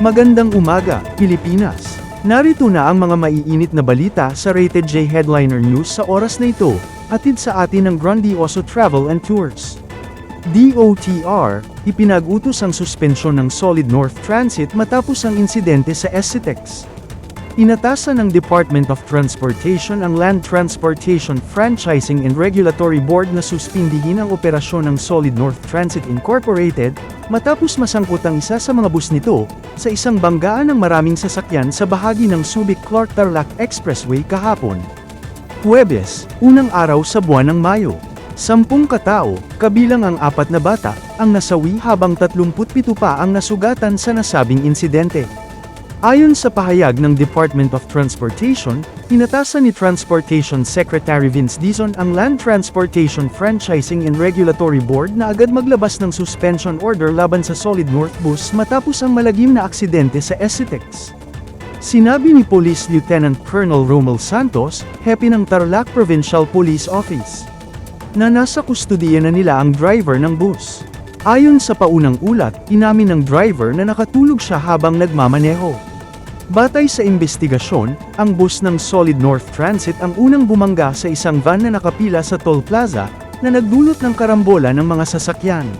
Magandang umaga, Pilipinas. Narito na ang mga maiinit na balita sa Rated J Headliner News sa oras na ito, atid sa atin ng Grandioso Travel and Tours. DOTR, ipinag-utos ang suspensyon ng Solid North Transit matapos ang insidente sa SCTEX. Inatasan ng Department of Transportation ang Land Transportation Franchising and Regulatory Board na suspindihin ang operasyon ng Solid North Transit Incorporated matapos masangkot ang isa sa mga bus nito sa isang banggaan ng maraming sasakyan sa bahagi ng Subic-Clark-Tarlac Expressway kahapon. Huwebes, unang araw sa buwan ng Mayo. Sampung katao, kabilang ang apat na bata, ang nasawi habang 37 pa ang nasugatan sa nasabing insidente. Ayon sa pahayag ng Department of Transportation, inatasan ni Transportation Secretary Vince Dizon ang Land Transportation Franchising and Regulatory Board na agad maglabas ng suspension order laban sa Solid North Bus matapos ang malagim na aksidente sa SCTEX. Sinabi ni Police Lieutenant Colonel Romel Santos, hepe ng Tarlac Provincial Police Office, na nasa kustudiya na nila ang driver ng bus. Ayon sa paunang ulat, inamin ng driver na nakatulog siya habang nagmamaneho. Batay sa investigasyon, ang bus ng Solid North Transit ang unang bumangga sa isang van na nakapila sa toll plaza, na nagdulot ng karambola ng mga sasakyan.